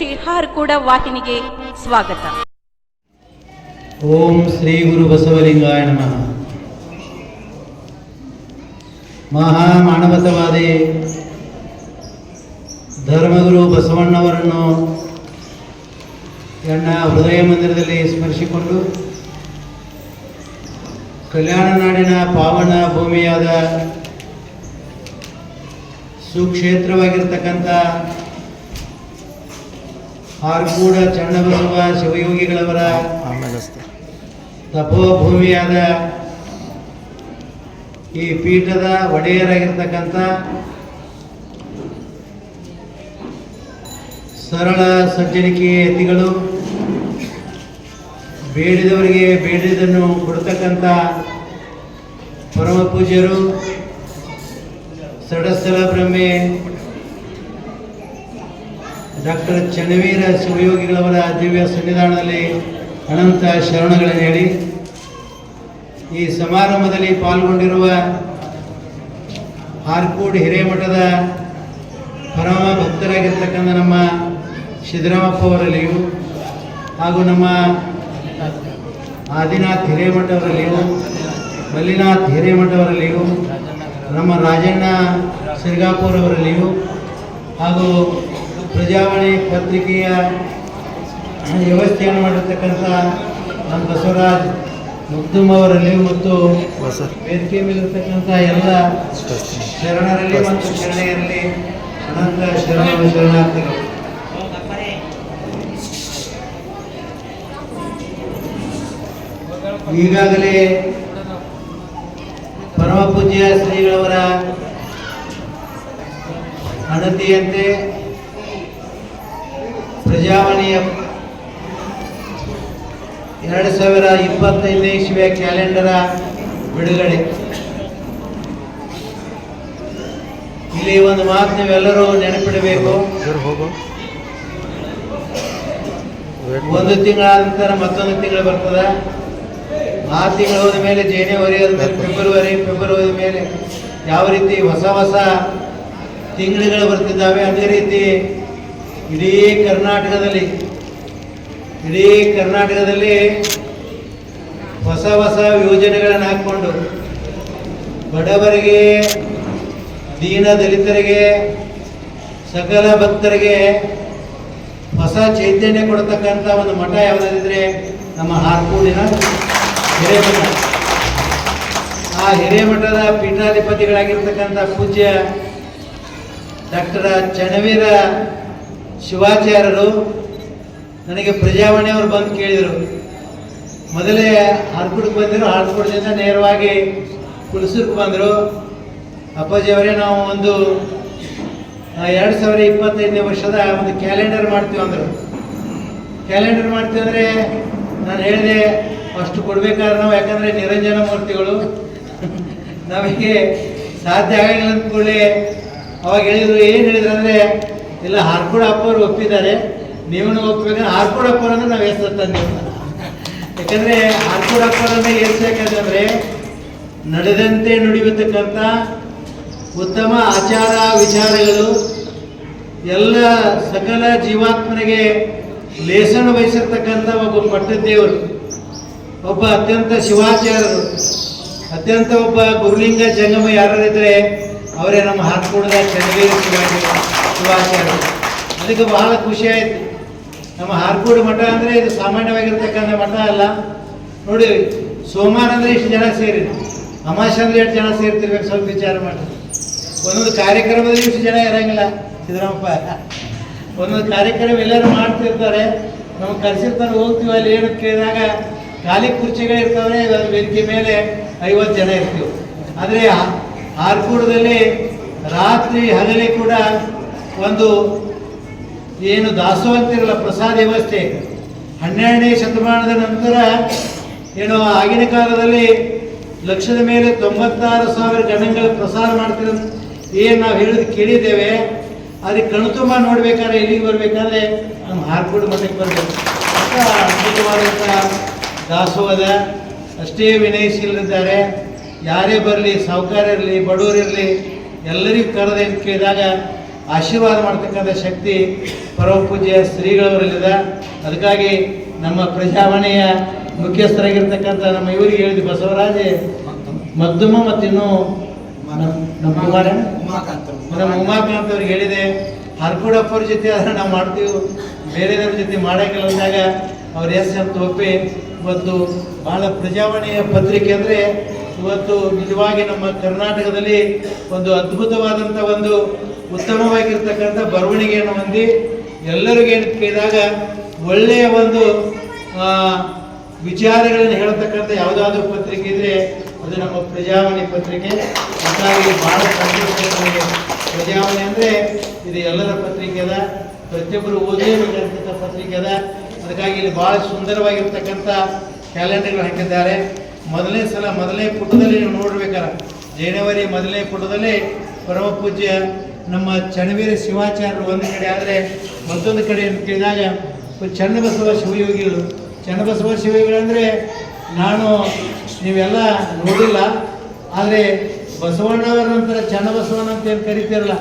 ಶ್ರೀ ಕೂಡ ವಾಹಿನಿಗೆ ಸ್ವಾಗತ. ಓಂ ಶ್ರೀ ಗುರು ಬಸವಲಿಂಗಾಯ ನಮಃ. ಮಹಾ ಮಾನವತವಾದಿ ಧರ್ಮಗುರು ಬಸವಣ್ಣವರನ್ನು ಎಣ್ಣ ಹೃದಯ ಮಂದಿರದಲ್ಲಿ ಸ್ಮರಿಸಿಕೊಂಡು ಕಲ್ಯಾಣ ನಾಡಿನ ಪಾವನ ಭೂಮಿಯಾದ ಸುಕ್ಷೇತ್ರವಾಗಿರ್ತಕ್ಕಂಥ ಆರ್ಗೂಡ ಚನ್ನಬಸವ ಶಿವಯೋಗಿಗಳವರ ತಪೋಭೂಮಿಯಾದ ಈ ಪೀಠದ ಒಡೆಯರಾಗಿರ್ತಕ್ಕಂಥ ಸರಳ ಸಜ್ಜನಿಕೆಯ ಯತಿಗಳು, ಬೇಡಿದವರಿಗೆ ಬೇಡಿದನ್ನು ಕೊಡ್ತಕ್ಕಂಥ ಪರಮ ಪೂಜ್ಯರು ಸಡಸ್ಥಲ ಬ್ರಹ್ಮೆ ಡಾಕ್ಟರ್ ಚನ್ನವೀರ ಶಿವಯೋಗಿಗಳವರ ದಿವ್ಯ ಸನ್ನಿಧಾನದಲ್ಲಿ ಅನಂತ ಶರಣಗಳನ್ನು ಹೇಳಿ, ಈ ಸಮಾರಂಭದಲ್ಲಿ ಪಾಲ್ಗೊಂಡಿರುವ ಆರ್ಕೂಡ್ ಹಿರೇಮಠದ ಪರಮ ಭಕ್ತರಾಗಿರ್ತಕ್ಕಂಥ ನಮ್ಮ ಸಿದ್ದರಾಮಪ್ಪ ಅವರಲ್ಲಿಯೂ ಹಾಗೂ ನಮ್ಮ ಆದಿನಾಥ್ ಹಿರೇಮಠ ಅವರಲ್ಲಿಯೂ, ಮಲ್ಲಿನಾಥ್ ಹಿರೇಮಠ ಅವರಲ್ಲಿಯೂ, ನಮ್ಮ ರಾಜಣ್ಣ ಸಿರ್ಗಾಪುರ್ ಅವರಲ್ಲಿಯೂ ಹಾಗೂ ಪ್ರಜಾವಾಣಿ ಪತ್ರಿಕೆಯ ವ್ಯವಸ್ಥೆಯನ್ನು ಮಾಡಿರ್ತಕ್ಕಂಥ ನಮ್ಮ ಬಸವರಾಜ್ ಮುಗ್ದುಮ್ ಅವರಲ್ಲಿ ಮತ್ತು ವೇದಿಕೆ ಮೇಲಿರ್ತಕ್ಕಂಥ ಎಲ್ಲ ಶರಣರಲ್ಲಿ ಮತ್ತು ಶರಣೆಯರಲ್ಲಿ ಅನಂತ ಶರಣ ಶರಣಾರ್ಥಿಗಳು ಈಗಾಗಲೇ ಪರಮ ಪೂಜ್ಯ ಶ್ರೀಗಳವರ ಅಣತಿಯಂತೆ ಪ್ರಜಾವಾಣಿಯ ಎರಡು ಸಾವಿರ ಇಪ್ಪತ್ತೈದನೇ ಇಸ್ವಿಯ ಕ್ಯಾಲೆಂಡರ ಬಿಡುಗಡೆ. ಇಲ್ಲಿ ಒಂದು ಮಾತು ನೀವೆಲ್ಲರೂ ನೆನಪಿಡಬೇಕು. ಒಂದು ತಿಂಗಳ ನಂತರ ಮತ್ತೊಂದು ತಿಂಗಳು ಬರ್ತದ. ಆ ತಿಂಗಳು ಹೋದ ಮೇಲೆ ಜನವರಿ ಫೆಬ್ರವರಿ ಫೆಬ್ರವರಿ ಹೋದ ಮೇಲೆ ಯಾವ ರೀತಿ ಹೊಸ ಹೊಸ ತಿಂಗಳುಗಳು ಬರ್ತಿದ್ದಾವೆ, ಅದೇ ರೀತಿ ಇಡೀ ಕರ್ನಾಟಕದಲ್ಲಿ ಇಡೀ ಕರ್ನಾಟಕದಲ್ಲಿ ಹೊಸ ಹೊಸ ಯೋಜನೆಗಳನ್ನು ಹಾಕ್ಕೊಂಡು ಬಡವರಿಗೆ, ದೀನ ದಲಿತರಿಗೆ, ಸಕಲ ಭಕ್ತರಿಗೆ ಹೊಸ ಚೈತನ್ಯ ಕೊಡತಕ್ಕಂಥ ಒಂದು ಮಠ ಯಾವುದಾದ್ರೆ ನಮ್ಮ ಹಾರ್ಕೂಡಿನ ಹಿರೇಮಠ ಆ ಹಿರೇಮಠದ ಪೀಠಾಧಿಪತಿಗಳಾಗಿರ್ತಕ್ಕಂಥ ಪೂಜ್ಯ ಡಾಕ್ಟರ್ ಚನ್ನವೀರ ಶಿವಾಚಾರ್ಯರು ನನಗೆ ಪ್ರಜಾವಾಣಿಯವರು ಬಂದು ಕೇಳಿದರು. ಮೊದಲೇ ಹಾರ್ಕುಡಕ್ಕೆ ಬಂದರು ಹಾರ್ಕುಡದಿಂದ ನೇರವಾಗಿ ಕುಲಸೂರ್ಗೆ ಬಂದರು. ಅಪ್ಪಾಜಿಯವರೇ ನಾವು ಒಂದು ಎರಡು ಸಾವಿರ ಇಪ್ಪತ್ತೈದನೇ ವರ್ಷದ ಒಂದು ಕ್ಯಾಲೆಂಡರ್ ಮಾಡ್ತೀವಿ ಅಂದರು. ಕ್ಯಾಲೆಂಡರ್ ಮಾಡ್ತೀವಿ ಅಂದರೆ ನಾನು ಹೇಳಿದೆ, ಅಷ್ಟು ಕೊಡಬೇಕಾದ್ರೆ ನಾವು, ಯಾಕಂದರೆ ನಿರಂಜನ ಮೂರ್ತಿಗಳು. ನಮಗೆ ಸಾಧ್ಯ ಆಗಲಿಲ್ಲ ಅಂದ್ಕೊಳ್ಳಿ. ಅವಾಗ ಹೇಳಿದರು, ಏನು ಹೇಳಿದ್ರು ಅಂದರೆ ಇಲ್ಲ ಹಾರ್ಕೋಡ್ ಅಪ್ಪವ್ರು ಒಪ್ಪಿದ್ದಾರೆ. ನೀವೂ ಒಪ್ಪಿದ್ರೆ ಹಾರ್ಕೋಡ್ ಅಪ್ಪವ್ರು ಅಂದ್ರೆ ನಾವು ಎಷ್ಟು ತಂದೆವು ಯಾಕಂದರೆ ಹಾರ್ಕೋಡ್ ಅಂದ್ರೆ ಏರ್ಸಬೇಕಂತಂದರೆ ನಡೆದಂತೆ ನುಡಿಯತಕ್ಕಂಥ ಉತ್ತಮ ಆಚಾರ ವಿಚಾರಗಳು ಎಲ್ಲ ಸಕಲ ಜೀವಾತ್ಮನಿಗೆ ಲೇಸನ ವಹಿಸಿರ್ತಕ್ಕಂಥ ಒಬ್ಬ ಪಟ್ಟದೇವರು ಒಬ್ಬ ಅತ್ಯಂತ ಶಿವಾಚಾರ್ಯರು, ಅತ್ಯಂತ ಒಬ್ಬ ಗುರುಲಿಂಗ ಜಂಗಮ ಯಾರಿದ್ರೆ ಅವರೇ ನಮ್ಮ ಹಾರ್ಕೂಡದ ಚೆನ್ನಾಗಿ ಶಿವಾಚಾರ್ಯರು ಅದಕ್ಕೆ ಬಹಳ ಖುಷಿ ಆಯಿತು. ನಮ್ಮ ಹಾರ್ಕೂಡು ಮಠ ಅಂದರೆ ಇದು ಸಾಮಾನ್ಯವಾಗಿರ್ತಕ್ಕಂಥ ಮಠ ಅಲ್ಲ. ನೋಡಿ, ಸೋಮವಾರ ಅಂದರೆ ಇಷ್ಟು ಜನ ಸೇರಿ. ಅಮಾಶ ಅಂದ್ರೆ ಎಷ್ಟು ಜನ ಸೇರ್ತಿರ್ಬೇಕು? ಸ್ವಲ್ಪ ವಿಚಾರ ಮಾಡಿ. ಒಂದೊಂದು ಕಾರ್ಯಕ್ರಮದಲ್ಲಿ ಇಷ್ಟು ಜನ ಇರಂಗಿಲ್ಲ, ಸಿದ್ದರಾಮಪ್ಪ. ಒಂದೊಂದು ಕಾರ್ಯಕ್ರಮ ಎಲ್ಲರೂ ಮಾಡ್ತಿರ್ತಾರೆ. ನಾವು ಕರೆಸಿರ್ತಾರೆ, ಹೋಗ್ತೀವಿ, ಅಲ್ಲಿ ಏನು ಕೇಳಿದಾಗ ಖಾಲಿ ಕುರ್ಚಿಗಳು ಇರ್ತವೆ ವೇದಿಕೆ ಮೇಲೆ ಐವತ್ತು ಜನ ಇರ್ತೀವಿ. ಆದರೆ ಆರ್ಕೂಡದಲ್ಲಿ ರಾತ್ರಿ ಹಗಲಿ ಕೂಡ ಒಂದು ಏನು ದಾಸೋಹ ಅಂತಿರಲ್ಲ ಪ್ರಸಾದ ವ್ಯವಸ್ಥೆ. ಹನ್ನೆರಡನೇ ಶತಮಾನದ ನಂತರ ಏನು ಆಗಿನ ಕಾಲದಲ್ಲಿ ಲಕ್ಷದ ಮೇಲೆ ತೊಂಬತ್ತಾರು ಸಾವಿರ ಗಣಗಳ ಪ್ರಸಾರ ಮಾಡ್ತಿರೋ ಏನು ನಾವು ಹೇಳಿದ್ ಕೇಳಿದ್ದೇವೆ. ಅದಕ್ಕೆ ಕಣ್ತುಂಬ ನೋಡ್ಬೇಕಾದ್ರೆ ಇಲ್ಲಿಗೆ ಬರ್ಬೇಕಾದ್ರೆ ನಮ್ಮ ಹಾರ್ಕೋಡ್ ಮಠಕ್ಕೆ ಬರಬೇಕು. ಅಂತ ಅದ್ಭುತವಾದಂಥ ದಾಸೋಹದ. ಅಷ್ಟೇ ವಿನಯಶೀಲರಿದ್ದಾರೆ. ಯಾರೇ ಬರಲಿ ಸಾಹುಕಾರ ಇರಲಿ ಬಡವರಿರಲಿ ಎಲ್ಲರಿಗೂ ಕರೆದ ಕೇಳಿದಾಗ ಆಶೀರ್ವಾದ ಮಾಡ್ತಕ್ಕಂಥ ಶಕ್ತಿ ಪರಮ ಪೂಜ್ಯ ಶ್ರೀಗಳವರಲ್ಲಿದೆ. ಅದಕ್ಕಾಗಿ ನಮ್ಮ ಪ್ರಜಾವಣೆಯ ಮುಖ್ಯಸ್ಥರಾಗಿರ್ತಕ್ಕಂಥ ನಮ್ಮ ಇವರಿಗೆ ಹೇಳಿದ್ವಿ ಬಸವರಾಜ ಮತ್ತು ಇನ್ನೂ ನಮ್ಮ- ಉಮಾಕಾಂತ. ಅವ್ರಿಗೆ ಹೇಳಿದೆ ಹರ್ಕೂಡಪ್ಪವ್ರ ಜೊತೆ ಆದರೆ ನಾವು ಮಾಡ್ತೀವಿ. ಬೇರೆದವ್ರ ಜೊತೆ ಮಾಡೋಕ್ಕಿಲ್ಲ ಅಂದಾಗ ಅವ್ರ ಎಸ್ ಅಂತ ಒಪ್ಪಿ. ಇವತ್ತು ಬಹಳ ಪ್ರಜಾವಾಣಿಯ ಪತ್ರಿಕೆ ಅಂದರೆ ಇವತ್ತು ನಿಜವಾಗಿ ನಮ್ಮ ಕರ್ನಾಟಕದಲ್ಲಿ ಒಂದು ಅದ್ಭುತವಾದಂಥ ಒಂದು ಉತ್ತಮವಾಗಿರ್ತಕ್ಕಂಥ ಬರವಣಿಗೆಯನ್ನು ಹೊಂದಿ ಎಲ್ಲರಿಗೂ ಕೇಳಿದಾಗ ಒಳ್ಳೆಯ ಒಂದು ವಿಚಾರಗಳನ್ನು ಹೇಳತಕ್ಕಂಥ ಯಾವುದಾದ್ರೂ ಪತ್ರಿಕೆ ಇದ್ರೆ ಅದು ನಮ್ಮ ಪ್ರಜಾವಾಣಿ ಪತ್ರಿಕೆ. ಹಾಗಾಗಿ ಬಹಳ ಸಂತೋಷ. ಪ್ರಜಾವಾಣಿ ಅಂದರೆ ಇದು ಎಲ್ಲರ ಪತ್ರಿಕೆ ಅದ. ಪ್ರತಿಯೊಬ್ಬರು ಓದಿರ್ತಕ್ಕಂಥ ಪತ್ರಿಕೆ ಅದ. ಅದಕ್ಕಾಗಿ ಇಲ್ಲಿ ಬಹಳ ಸುಂದರವಾಗಿರ್ತಕ್ಕಂಥ ಕ್ಯಾಲೆಂಡರ್ಗಳು ಹಾಕಿದ್ದಾರೆ. ಮೊದಲನೇ ಸಲ, ಮೊದಲನೇ ಪುಟದಲ್ಲಿ ನೀವು ನೋಡ್ಬೇಕಾರ ಜನವರಿ ಮೊದಲನೇ ಪುಟದಲ್ಲಿ ಪರಮ ಪೂಜ್ಯ ನಮ್ಮ ಚನ್ನವೀರ ಶಿವಾಚಾರ್ಯರು ಒಂದು ಕಡೆ ಆದರೆ ಮತ್ತೊಂದು ಕಡೆ ಅಂತ ಕೇಳಿದಾಗ ಚನ್ನಬಸವ ಶಿವಯೋಗಿಗಳು. ಚನ್ನಬಸವ ಶಿವಯೋಗಿಗಳಂದರೆ ನಾನು ನೀವೆಲ್ಲ ನೋಡಿಲ್ಲ, ಆದರೆ ಬಸವಣ್ಣವರ ನಂತರ ಚನ್ನಬಸವಣ್ಣ ಅಂತ ಏನು ಕರಿತೀರಲ್ಲ,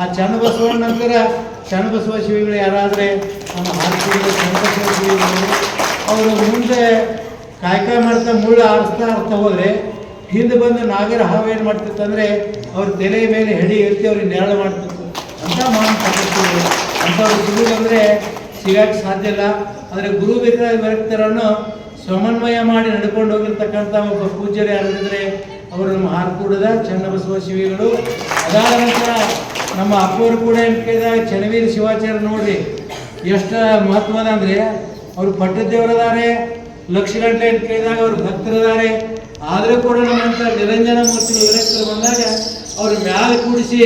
ಆ ಚನ್ನಬಸವಣ್ಣ ನಂತರ ಚನ್ನಬಸವ ಶಿವಿಗಳು ಯಾರಾದರೆ ನಮ್ಮ ಹಾಸ್ಪಿಟಲ್ ಚನ್ನಬಸವ ಶಿವಿಗಳು ಅವರು ಮುಂದೆ ಕಾಯ್ಕಾಯ ಮಾಡ್ತಾ ಮುಳ್ಳು ಆರಿಸ್ತಾ ಆರಿಸ್ತಾ ಹೋದರೆ ಹಿಂದೆ ಬಂದು ನಾಗರ ಹಾವು ಏನು ಮಾಡ್ತಿತ್ತು ಅಂದರೆ ಅವ್ರ ತಲೆ ಮೇಲೆ ಹೆಡಿ ಎತ್ತಿ ಅವ್ರಿಗೆ ನೆರಳು ಮಾಡ್ತಿತ್ತು. ಅಂತ ಮಹಾನ್ ಪದ್ಧತಿ ಅಂಥವ್ರು ಅಂದರೆ ಸಿಗಕ್ಕೆ ಸಾಧ್ಯ ಇಲ್ಲ. ಆದರೆ ಗುರು ವ್ಯಕ್ತರನ್ನು ಸಮನ್ವಯ ಮಾಡಿ ನಡ್ಕೊಂಡು ಹೋಗಿರ್ತಕ್ಕಂಥ ಒಬ್ಬ ಪೂಜ್ಯರು ಯಾರಿದ್ರೆ ಅವರು ನಮ್ಮ ಹಾರ್ಕೂಡದ ಚನ್ನಬಸವ ಶಿವಿಗಳು. ಅದಾದ ನಂತರ ನಮ್ಮ ಅಪ್ಪವರು ಕೂಡ ಏನು ಕೇಳಿದಾಗ, ಚನ್ನವೀರ ಶಿವಾಚಾರ್ಯ ನೋಡ್ರಿ, ಎಷ್ಟು ಮಹತ್ವದ ಅಂದರೆ, ಅವರು ಪಟ್ಟದೇವರದಾರೆ ಲಕ್ಷಗಂಟೆ ಏನು ಕೇಳಿದಾಗ ಅವರು ಭಕ್ತರದಾರೆ ಆದರೂ ಕೂಡ ನಮ್ಮಂತ ನಿರಂಜನ ಮೂರ್ತಿ ವಿರಕ್ತರು ಬಂದಾಗ ಅವ್ರ ಮ್ಯಾಲೆ ಕೂಡಿಸಿ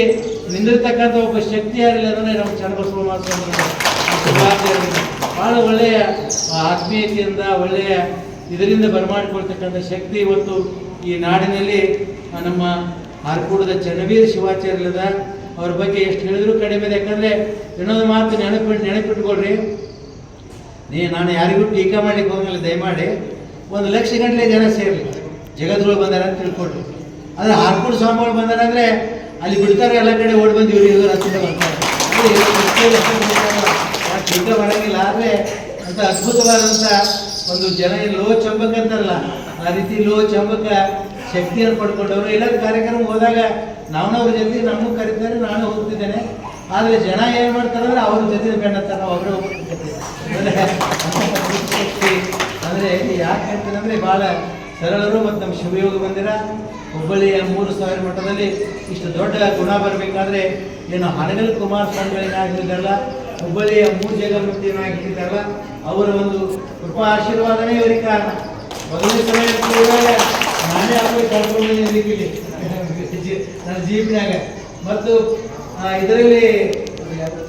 ನಿಂದಿರ್ತಕ್ಕಂಥ ಒಬ್ಬ ಶಕ್ತಿ ಯಾರಿಲ್ಲ ಅಂದರೆ ನಮ್ಮ ಚನ್ನಬಸವ ಭಾಳ ಒಳ್ಳೆಯ ಆತ್ಮೀಯತೆಯಿಂದ ಒಳ್ಳೆಯ ಇದರಿಂದ ಬರಮಾಡಿಕೊಳ್ತಕ್ಕಂಥ ಶಕ್ತಿ ಇವತ್ತು ಈ ನಾಡಿನಲ್ಲಿ ನಮ್ಮ ಆರ್ಕೂಡದ ಚನ್ನವೀರ ಶಿವಾಚಾರ್ಯದ ಅವ್ರ ಬಗ್ಗೆ ಎಷ್ಟು ಹೇಳಿದ್ರು ಕಡಿಮೆ ಇದೆ. ಯಾಕಂದರೆ ಇನ್ನೊಂದು ಮಾತು ನೆನಪಿಟ್ಟು ನೆನಪಿಟ್ಕೊಳ್ರಿ. ನೀ, ನಾನು ಯಾರಿಗೂ ಟೀಕಾ ಮಾಡಲಿಕ್ಕೆ ಹೋಗಲ್ಲ ದಯಮಾಡಿ. ಒಂದು ಲಕ್ಷ ಗಂಟಲೆ ಜನ ಸೇರಲಿ. ಜಗದ್ಗಳು ಬಂದಾರ ಅಂತ ತಿಳ್ಕೊಂಡ್ರು ಆದರೆ ಹಾರ್ಕೂರ್ ಸ್ವಾಮಿಗಳು ಬಂದಾರ ಅಂದರೆ ಅಲ್ಲಿ ಬಿಡ್ತಾರೆ, ಎಲ್ಲ ಕಡೆ ಓಡಿ ಬಂದು ಇವ್ರು ಇವರು ಹತ್ತಿರ ಬರ್ತಾರೆ ಬರಂಗಿಲ್ಲ, ಆದರೆ ಅಂತ ಅದ್ಭುತವಾದಂಥ ಒಂದು ಜನ ಲೋ ಚಂಬಕ ಅಂತಾರಲ್ಲ, ಆ ರೀತಿ ಲೋ ಚಂಬಕ ಶಕ್ತಿಯನ್ನು ಪಡ್ಕೊಂಡವರು. ಎಲ್ಲಾದ್ರೂ ಕಾರ್ಯಕ್ರಮ ಹೋದಾಗ ನಾವು ಜೊತೆ, ನಮಗೂ ಕರೀತಾರೆ, ನಾನು ಹೋಗ್ತಿದ್ದೇನೆ. ಆದರೆ ಜನ ಏನು ಮಾಡ್ತಾರೆ ಅಂದ್ರೆ ಅವ್ರ ಜೊತೆ ಬೆನ್ನತ್ತಾರೆ ನಾವು ಅವರೇ ಹೋಗ್ತಿದ್ದೇವೆ ಅಂದರೆ ಯಾಕೆ ಅಂತಂದ್ರೆ ಭಾಳ ಸರಳರು ಮತ್ತು ನಮ್ಮ ಶಿವಯೋಗ ಮಂದಿರ ಹುಬ್ಬಳ್ಳಿಯ ಮೂರು ಸಾವಿರ ಮಟ್ಟದಲ್ಲಿ ಇಷ್ಟು ದೊಡ್ಡ ಗುಣ ಬರಬೇಕಾದ್ರೆ ಏನು ಹನಗಲ್ ಕುಮಾರಸ್ವಾಮಿಗಳೇನಾಗಿದ್ದಾರಲ್ಲ ಹುಬ್ಬಳ್ಳಿಯ ಮೂರು ಜಗನ್ಮೂರ್ತಿಯನ್ನಾಗಿದ್ದಾರಲ್ಲ ಅವರ ಒಂದು ಕೃಪಾ ಆಶೀರ್ವಾದನೇ ಇವರಿಗೆ ಕಾರಣ. ಮೊದಲನೇ ನಾನೇ ಕರ್ಕೊಂಡು ಬಂದಿದ್ದೀನಿ ನನ್ನ ಜೀವನಾಗ ಮತ್ತು ಇದರಲ್ಲಿ,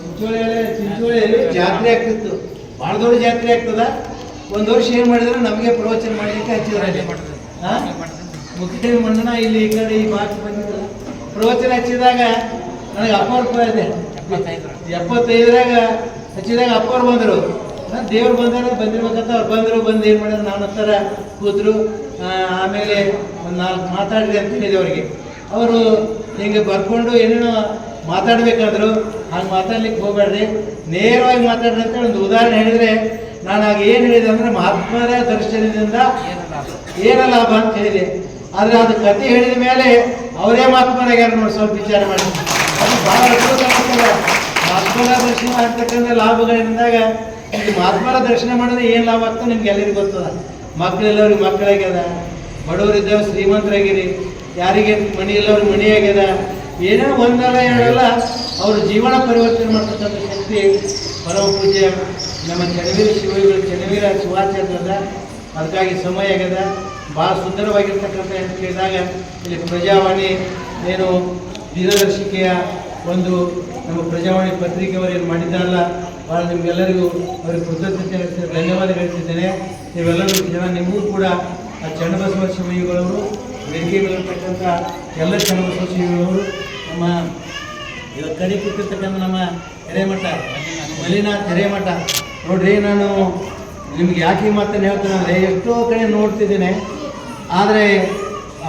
ಚಿಂಚೋಳಿಯಲ್ಲಿ ಚಿಂಚೋಳಿಯಲ್ಲಿ ಜಾತ್ರೆ ಆಗ್ತಿತ್ತು. ಭಾಳ ದೊಡ್ಡ ಜಾತ್ರೆ ಆಗ್ತದ. ಒಂದು ವರ್ಷ ಏನು ಮಾಡಿದ್ರು? ನಮಗೆ ಪ್ರವಚನ ಮಾಡಲಿಕ್ಕೆ ಹಚ್ಚಿದ್ರೆ. ಮುಖ್ಯ ಮಂಡನ ಇಲ್ಲಿ ಈ ಕಡೆ ಈ ಮಾತು ಬಂದಿದ್ರು ಪ್ರವಚನ ಹಚ್ಚಿದಾಗ ನನಗೆ ಅಪ್ಪವ್ರ ಇದೆ. ಎಪ್ಪತ್ತೈದರಾಗ ಹಚ್ಚಿದಾಗ ಅಪ್ಪವ್ರು ಬಂದರು. ದೇವ್ರು ಬಂದಾರ ಬಂದಿರ್ಬೇಕಂತ ಅವ್ರು ಬಂದರು. ಬಂದು ಏನು ಮಾಡಿದ್ರು ನಾನು ಹತ್ತಾರ ಕೂತರು. ಆಮೇಲೆ ಒಂದು ನಾಲ್ಕು ಮಾತಾಡಿದೆ ಅಂತ ಹೇಳಿದೆ ಅವರಿಗೆ. ಅವರು ಹಿಂಗೆ ಬರ್ಕೊಂಡು ಏನೇನೋ ಮಾತಾಡ್ಬೇಕಾದ್ರು ಹಂಗೆ ಮಾತಾಡ್ಲಿಕ್ಕೆ ಹೋಗ್ಬೇಡ್ರಿ. ನೇರವಾಗಿ ಮಾತಾಡ್ರಿ ಅಂತ ಒಂದು ಉದಾಹರಣೆ ಹೇಳಿದ್ರೆ ನಾನು ಆಗ ಏನು ಹೇಳಿದೆ ಅಂದ್ರೆ ಮಹಾತ್ಮರ ದರ್ಶನದಿಂದ ಏನ ಲಾಭ ಅಂತ ಹೇಳಿದೆ. ಆದರೆ ಅದು ಕತೆ ಹೇಳಿದ ಮೇಲೆ ಅವರೇ ಮಹಾತ್ಮರಾಗ್ಯಾರ ನೋಡಿ ಸ್ವಲ್ಪ ವಿಚಾರ ಮಾಡಿ ಅದು ಭಾಳ ಮಹಾತ್ಮರ ದರ್ಶನ ಆಗ್ತಕ್ಕಂಥ ಲಾಭಗಳಿಂದಾಗ ಇಲ್ಲಿ ಮಹಾತ್ಮರ ದರ್ಶನ ಮಾಡಿದ್ರೆ ಏನು ಲಾಭ ಆಗ್ತದೆ ನಿಮ್ಗೆ ಎಲ್ಲರಿಗೂ ಗೊತ್ತದ. ಮಕ್ಕಳೆಲ್ಲವ್ರಿಗೆ ಮಕ್ಕಳಾಗ್ಯದ ಬಡವರಿದ್ದವ್ರು ಶ್ರೀಮಂತರಾಗಿರಿ. ಯಾರಿಗೆ ಮಣಿ ಇಲ್ಲವ್ರಿಗೆ ಮಣಿ ಆಗ್ಯದ ಏನೋ ಒಂದಲ್ಲ ಎರಡಲ್ಲ ಅವ್ರ ಜೀವನ ಪರಿವರ್ತನೆ ಮಾಡ್ತಕ್ಕಂಥ ಶಕ್ತಿ ಪರಮ ಪೂಜ್ಯ ನಮ್ಮ ಚನ್ನವೀರ ಶಿವಗಳು ಚನ್ನವೀರ ಶಿವಾಚಾರ್ಯದ ಅದಕ್ಕಾಗಿ ಸಮಯ ಆಗ್ಯದ ಭಾಳ ಸುಂದರವಾಗಿರ್ತಕ್ಕಂಥ ಅಂತ ಕೇಳಿದಾಗ ಇಲ್ಲಿ ಪ್ರಜಾವಾಣಿ ಏನು ದಿನದರ್ಶಿಕೆಯ ಒಂದು ನಮ್ಮ ಪ್ರಜಾವಾಣಿ ಪತ್ರಿಕೆಯವರು ಏನು ಮಾಡಿದ್ದಾರಲ್ಲ ಭಾಳ ನಿಮಗೆಲ್ಲರಿಗೂ ಅವರಿಗೆ ಕೃತಜ್ಞತೆ ಧನ್ಯವಾದ ಹೇಳ್ತಿದ್ದೇನೆ. ನೀವೆಲ್ಲರೂ ಜನ, ನಿಮಗೂ ಕೂಡ ಆ ಚನ್ನಬಸವ ಶಿವಯುಗಳವರು ವೇದಿಕೆಗಳಿರ್ತಕ್ಕಂಥ ಎಲ್ಲ ಚನ್ನಬಸವ ಶಿವಯುಗಳವರು ನಮ್ಮ ಕಡೆ ಕೂತಿರ್ತಕ್ಕಂಥ ನಮ್ಮ ಹಿರೇಮಠ ಮಲ್ಲಿನಾಥ್ ಹಿರೇಮಠ ನೋಡ್ರಿ, ನಾನು ನಿಮ್ಗೆ ಯಾಕೆ ಈ ಮಾತನ್ನು ಹೇಳ್ತೇನೆ ಅಂದರೆ ಎಷ್ಟೋ ಕಡೆ ನೋಡ್ತಿದ್ದೇನೆ. ಆದರೆ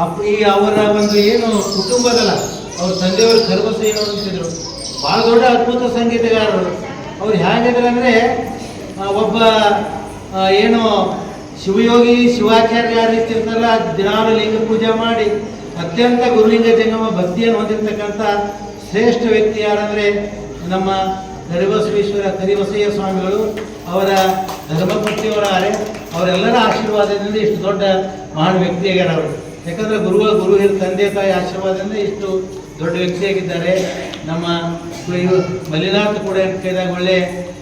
ಅಪ್ಪ ಈ ಅವರ ಒಂದು ಏನು ಕುಟುಂಬದಲ್ಲ, ಅವ್ರ ತಂದೆಯವರು ಕರ್ಮಸ ಏನು ಅಂತಿದ್ರು. ಭಾಳ ದೊಡ್ಡ ಅದ್ಭುತ ಸಂಗೀತಗಾರರು. ಅವ್ರು ಹೇಗಿದ್ರು ಅಂದರೆ ಒಬ್ಬ ಏನು ಶಿವಯೋಗಿ, ಶಿವಾಚಾರ್ಯ ರೀತಿ ಇರ್ತಾರಲ್ಲ, ದಿನಾಲು ಲಿಂಗ ಪೂಜೆ ಮಾಡಿ, ಅತ್ಯಂತ ಗುರುಲಿಂಗ ಜಂಗಮ ಭಕ್ತಿಯನ್ನು ಹೊಂದಿರತಕ್ಕಂಥ ಶ್ರೇಷ್ಠ ವ್ಯಕ್ತಿ ಯಾರಂದರೆ ನಮ್ಮ ಕರಿಬಸವೇಶ್ವರ, ಕರಿಬಸಯ್ಯ ಸ್ವಾಮಿಗಳು ಅವರ ಧರ್ಮಪತಿಯವರ ಆರೆ ಅವರೆಲ್ಲರ ಆಶೀರ್ವಾದದಿಂದ ಇಷ್ಟು ದೊಡ್ಡ ಮಹಾನ್ ವ್ಯಕ್ತಿಯಾಗ್ಯಾರ ಅವರು ಯಾಕಂದರೆ ಗುರುವ ಗುರು ತಂದೆ ತಾಯಿ ಆಶೀರ್ವಾದದಿಂದ ಇಷ್ಟು ದೊಡ್ಡ ವ್ಯಕ್ತಿಯಾಗಿದ್ದಾರೆ. ನಮ್ಮ ಮಲ್ಲಿನಾಥ್ ಕೂಡ ಕೈದಾಗ ಒಳ್ಳೆ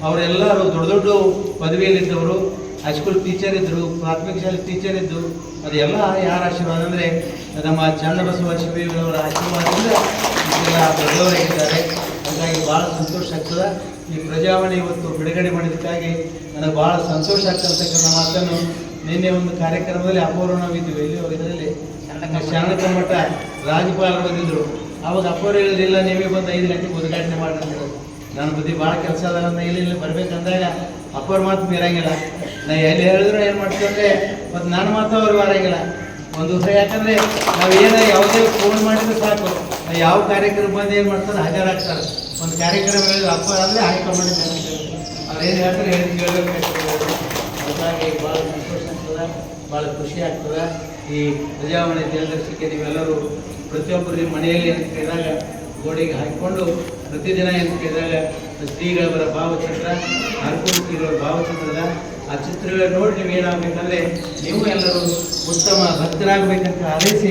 ಅವರೆಲ್ಲರೂ ದೊಡ್ಡ ದೊಡ್ಡ ಪದವಿಯಲ್ಲಿದ್ದವರು. ಹೈಸ್ಕೂಲ್ ಟೀಚರ್ ಇದ್ದರು ಪ್ರಾಥಮಿಕ ಶಾಲೆ ಟೀಚರ್ ಇದ್ದು ಅದೆಲ್ಲ ಯಾರ ಆಶೀರ್ವಾದ ಅಂದರೆ ನಮ್ಮ ಚನ್ನಬಸವ ಶಿವಯವರ ಆಶೀರ್ವಾದದಿಂದ ಇಷ್ಟೆಲ್ಲ ದೊಡ್ಡವರಾಗಿದ್ದಾರೆ. ಹಾಗಾಗಿ ಭಾಳ ಸಂತೋಷ ಆಗ್ತದೆ. ಈ ಪ್ರಜಾವಾಣಿ ಇವತ್ತು ಬಿಡುಗಡೆ ಮಾಡಿದ್ದಕ್ಕಾಗಿ ನನಗೆ ಭಾಳ ಸಂತೋಷ ಆಗ್ತಕ್ಕಂಥ ಮಾತನ್ನು ನಿನ್ನೆ ಒಂದು ಕಾರ್ಯಕ್ರಮದಲ್ಲಿ ಅಪೂರ್ವ ಎಲ್ಲಿ ಇಲ್ಲಿ ಇದರಲ್ಲಿ ಶಾಣಕ ಮಠ ರಾಜ್ಯಪಾಲರು ಬಂದಿದ್ದರು ಅವಾಗ ಅಪೂರ್ವ ಹೇಳಿದ್ರಿಲ್ಲ ನೀವೇ ಬಂದು ಐದು ಗಂಟೆಗೆ ಉದ್ಘಾಟನೆ ಮಾಡಿದ್ರು ನನ್ನ ಬುದ್ಧಿ ಭಾಳ ಕೆಲಸ ಅದ. ಇಲ್ಲಿ ಇಲ್ಲಿ ಬರ್ಬೇಕಂದಾಗ ಅಪ್ಪವ್ರ ಮಾತು ಮೀರಂಗಿಲ್ಲ ನಾ ಎಲ್ಲಿ ಹೇಳಿದ್ರು ಏನು ಮಾಡ್ತೀವಿ? ಅಂದರೆ ಮತ್ತು ನನ್ನ ಮಾತು ಅವ್ರು ಬರಂಗಿಲ್ಲ. ಒಂದು ದಿವಸ ಯಾಕಂದರೆ ನಾವು ಏನೋ ಯಾವುದೇ ಫೋನ್ ಮಾಡಿದ್ರೆ ಸಾಕು. ಯಾವ ಕಾರ್ಯಕ್ರಮ ಬಂದು ಏನು ಮಾಡ್ತಾರೆ? ಹಾಜರಾಗ್ತಾರೆ. ಒಂದು ಕಾರ್ಯಕ್ರಮ ಅಪ್ಪ ಅಂದರೆ ಹೈಕಮಾಂಡ್ ಅವ್ರು ಏನು ಹೇಳ್ತಾರೆ ಹೇಳಿ, ಕೇಳಬೇಕಾಗ್ತದೆ. ಹಾಗಾಗಿ ಭಾಳ ಸಂತೋಷ ಆಗ್ತದೆ, ಭಾಳ ಖುಷಿ ಆಗ್ತದೆ. ಈ ಪ್ರಜಾವಾಣಿ ದಿನದರ್ಶಿಕೆ ನೀವೆಲ್ಲರೂ ಪ್ರತಿಯೊಬ್ಬರು ನಿಮ್ಮ ಮನೆಯಲ್ಲಿ ಅಂತ ಕೇಳಿದಾಗ ಗೋಡೆಗೆ ಹಾಕಿಕೊಂಡು ಪ್ರತಿದಿನ ಏನು ಕೇಳಿದಾಗ ಶ್ರೀಗಳವರ ಭಾವಚಿತ್ರ ಹರ್ಕೂಟಿರವರ ಭಾವಚಿತ್ರದ ಆ ಚಿತ್ರಗಳ ನೋಡಿ ನೀವು ಏನಾಗಬೇಕಂದ್ರೆ ನೀವು ಎಲ್ಲರೂ ಉತ್ತಮ ಭಕ್ತರಾಗಬೇಕಂತ ಹಾರೈಸಿ